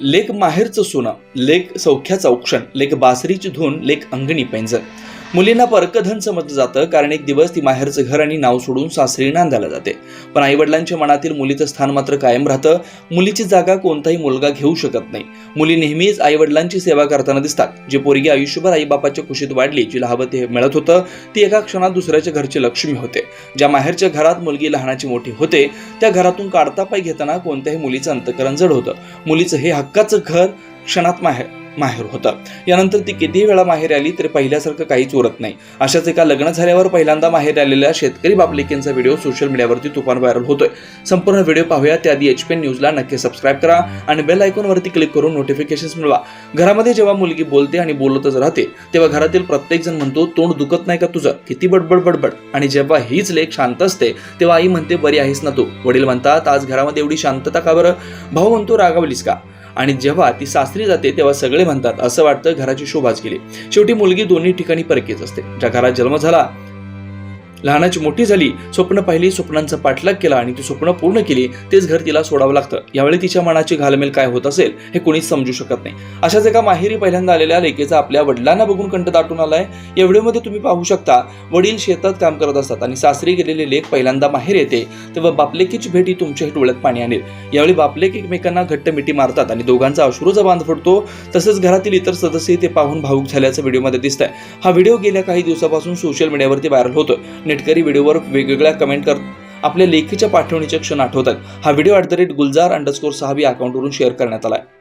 लेक माहेरचं सोनं लेक सौख्याचं औक्षण लेक बासरीची धून लेक अंगणी पैंजण मुलींना परकधन समजलं जातं कारण एक दिवस ती माहेरचं घर आणि नाव सोडून सासरी नांदायला जाते. पण आईवडिलांच्या मनातील मुलीचं स्थान मात्र कायम राहतं. मुलीची जागा कोणताही मुलगा घेऊ शकत नाही. मुली नेहमीच आईवडिलांची सेवा करताना दिसतात. जी पोरगी आयुष्यभर आईबापाच्या कुशीत वाढली जिला हवं ते मिळत होतं ती एका क्षणात दुसऱ्याच्या घरची लक्ष्मी होते. ज्या माहेरच्या घरात मुलगी लहानाची मोठी होते त्या घरातून काढता पाय घेताना कोणत्याही मुलीचं अंतकरण जड होतं. मुलीचं हे हक्काचं घर क्षणात माहेर माहेर होतं. यानंतर ती कितीही वेळा माहेर आली तरी पहिल्यासारखं काहीच उरत नाही. अशाच एका लग्न झाल्यावर पहिल्यांदा माहेर आलेल्या शेतकरी बापलेकींचा व्हिडिओ सोशल मीडियावरती तुफान व्हायरल होतोय. संपूर्ण व्हिडिओ पाहूया त्याआधी एच पी न्यूजला नक्की सबस्क्राईब करा आणि बेल आयकॉनवरती क्लिक करून नोटिफिकेशन्स मिळवा. घरामध्ये जेव्हा मुलगी बोलते आणि बोलतच राहते तेव्हा घरातील प्रत्येक जण म्हणतो तोंड दुखत नाही का तुझं? किती बडबड बडबड. आणि जेव्हा हीच लेख शांत असते तेव्हा आई म्हणते बरी आहेस ना तू. वडील म्हणतात आज घरामध्ये एवढी शांतता का बरं? भाऊ म्हणतो रागावलीस का? आणि जेव्हा ती सासरी जाते तेव्हा सगळे म्हणतात असं वाटतं घराची शोभाच गेली. शेवटी मुलगी दोन्ही ठिकाणी परकीच असते. ज्या घरात जन्म झाला लहानाची मोठी झाली स्वप्न पाहिली स्वप्नांचा पाठलाग केला आणि ती स्वप्न पूर्ण केली तेच घर तिला सोडावं लागतं. यावेळी तिच्या मनाची घालमेल काय होत असेल हे कोणीच समजू शकत नाही. अशाच एका माहेरी पहिल्यांदा आलेल्या लेकेचा आपल्या वडिलांना बघून कंठ दाटून आलाय. या व्हिडिओमध्ये तुम्ही पाहू शकता वडील शेतात काम करत असतात आणि सासरी गेलेले लेक पहिल्यांदा माहेर येते तेव्हा बापलेकीची भेटी तुमच्या डोळ्यात पाणी आणेल. यावेळी बापलेक एकमेकांना घट्ट मिठी मारतात आणि दोघांचा अश्रूचा बांध फुटतो तसंच घरातील इतर सदस्य ते पाहून भावूक झाल्याचं व्हिडिओमध्ये दिसत आहे हा व्हिडिओ गेल्या काही दिवसापासून सोशल मीडियावरती व्हायरल होतो नेटकरी व्हिडिओवर वेगवेगळ्या कमेंट करत आपल्या लेखीच्या पाठवणीचे क्षण आठवतात. हा video at the rate Gulzar underscore सहावी अकाउंटवरून शेअर करण्यात आला आहे